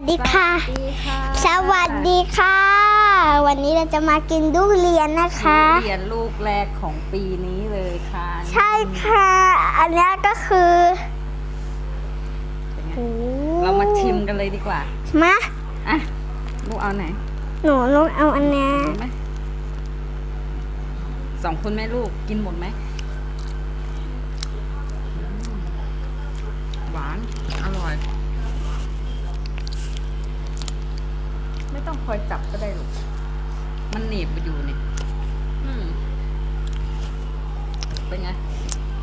สวัสดีค่ะสวัสดีค่ะ สวัสดีค่ะ วันนี้เราจะมากินทุเรียนนะคะทุเรียนลูกแรกของปีนี้เลยค่ะ ใช่ค่ะ อันนี้ก็คือเป็นไงโอ้เรามาชิมกันเลยดีกว่า มาอะลูกเอาไหน หนูลองเอาอันเนี้ยเห็นไหมสองคนแม่ลูกกินหมดไหมอืมหวาน อร่อย ไม่ต้อง คอยจับก็ได้ลูก มันหนีบอยู่นี่อืมเป็นไง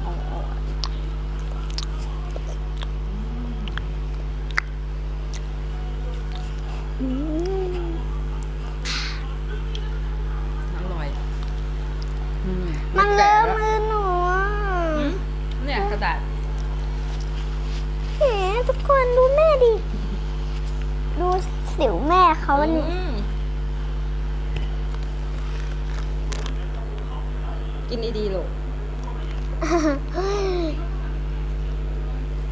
โอ้โอ้ อืม อร่อยอืม มันเลอะ แกะ มือหนูอะ แล้วเนี่ยกระดาษ แหมทุกคนดูแม่ดิ ดูสิวแม่ เขาวันนี้อืมกินดีๆลูก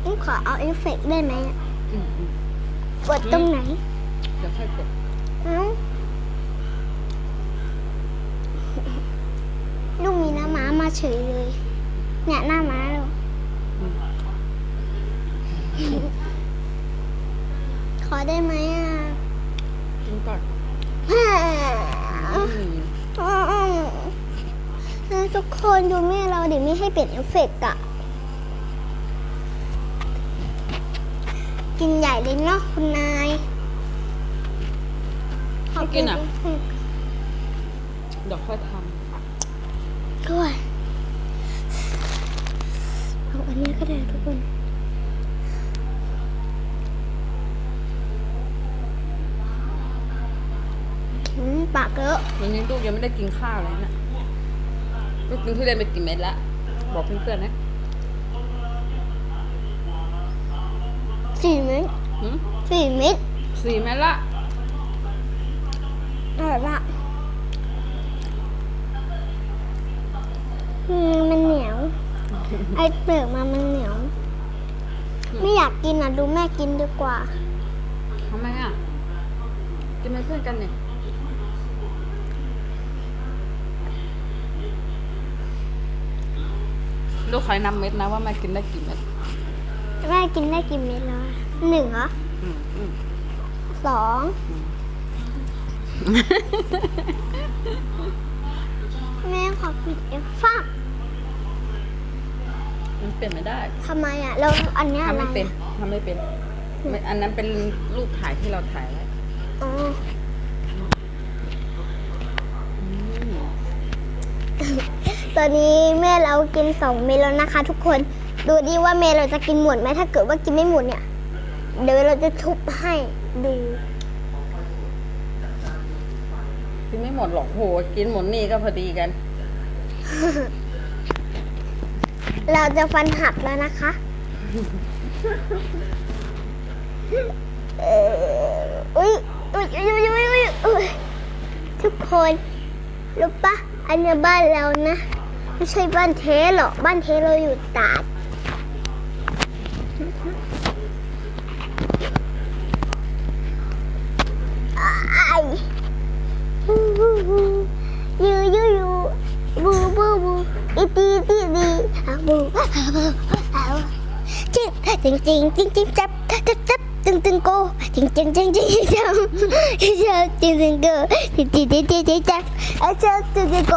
นี่ขอเอาเอฟเฟกต์ได้ไหมอะอืมอืมกดตรงไหนเดี๋ยวค่อยกดเอ้าลูกมีหน้าม้ามาเฉยเลย เนี่ยหน้าม้าเรา อืมขอได้ไหมอะ กินก่อน ฮ่า อืม ทุกคนดูแม่เราเดี๋ยวไม่ให้เปลี่ยนเอฟเฟกต์อะกินใหญ่เลยเนาะคุณนายไม่กินอะเอฟเฟกต์เดี๋ยวค่อยทด้วยเอาอันนี้ก็ได้ทุกคน อืมปากเลอะำวันนี้ลูกยังไม่ได้กินข้าวเลยนะ ลูกกินทุเรียนไปกี่เม็ดละ บอกเพื่อนๆนะสี่เม็ดหืมสี่เม็ดสี่เม็ดละอร่อยละอืมมันเหนียว ไอเปลือกมามันเหนียว ไม่อยากกินอะ ดูแม่กินดีกว่าทำไมอะกินเป็นเพื่อนกันเนี่ย ลูกคอยนับเม็ดนะว่าแม่กินได้กี่เม็ดแม่กินได้กี่เม็ดแล้วอะหนึ่งเหรออืมอืมสองแม่ขอปิดเอฟฟักมันเปลี่ยนไม่ได้ทำไมอะแล้วอันเนี้ยอะไรทำไม่เป็นอะทำไม่เป็นไม่อันนั้นเป็นรูปถ่ายที่เราถ่ายไว้ อ๋อ ตอนนี้แม่เรากินสองเม็ดแล้วนะคะ ทุกคน ดูดิว่าแม่เราจะกินหมดไหมถ้าเกิดว่ากินไม่หมดเนี่ย เดี๋ยวเราจะทุบให้ดูกินไม่หมดหรอกโหกินหมดนี่ก็พอดีกัน เราจะฟันหักแล้วนะคะ เอออุ้ยอุ้ยอุ้ยอุ้ยอุ้ยอุ้ยทุกคนรู้ปะอันเนี้ยบ้านเรานะ ไม่ใช่บ้านเทหรอกบ้านเทเราอยู่ตาดไอยูยูยูบูบูบูอีตีตีดีบูบูเจ็บจริงจริงจริงจับจับจับ ไอ้จับจริงจริงโก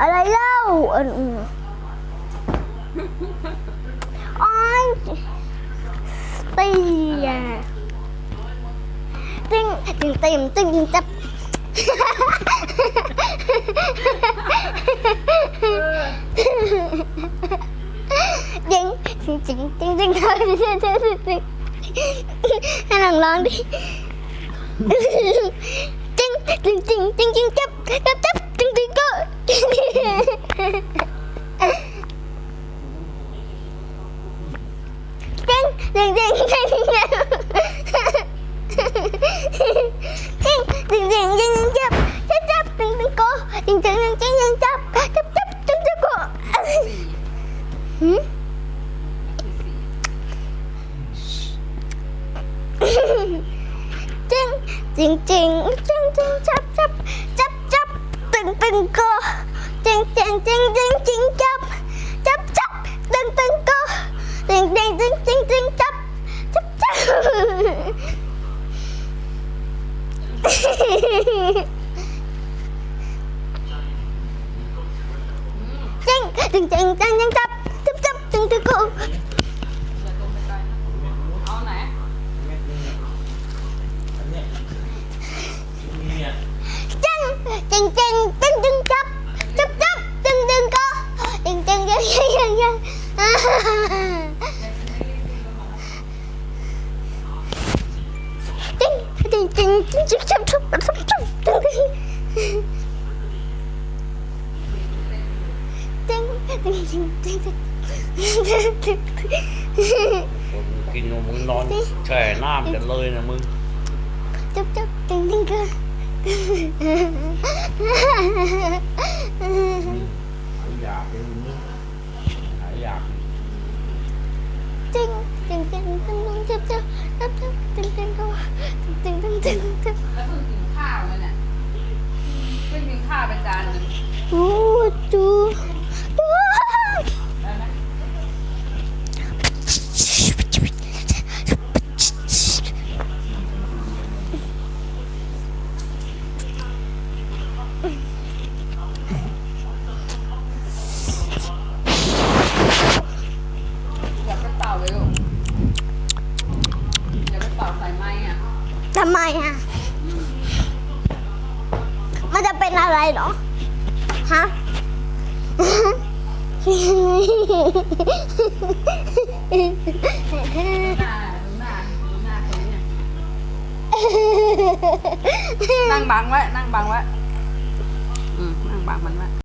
อะไรเล่าอันอืมอ้อยตีอะตึงตึงตึงตึงตึงจับจ ริงจริงจริงจริงจริงจริงจริงจริงจริงให้ลองร้องดิ จริงจริงจริงจริงจับจับจับจับตึงตึงโกจริงจริงจริงจริงจริงจับจับจับตึงตึงโกจริงจริงจริงจริงจริงจับจับจับจริงจริงจริงจริงจับจับจับตึงตึงโก คนกินนมมึงนอนแช่น้ำกันเลยนะมึงจุ๊บจุ๊บจริงจริงก็หายอยากเลยมึงหายอยากจริงจริงจ มันจะเป็นอะไรเหรอ ฮะ นั่งบังไว้ นั่งบังไว้ อืม นั่งบังมันไว้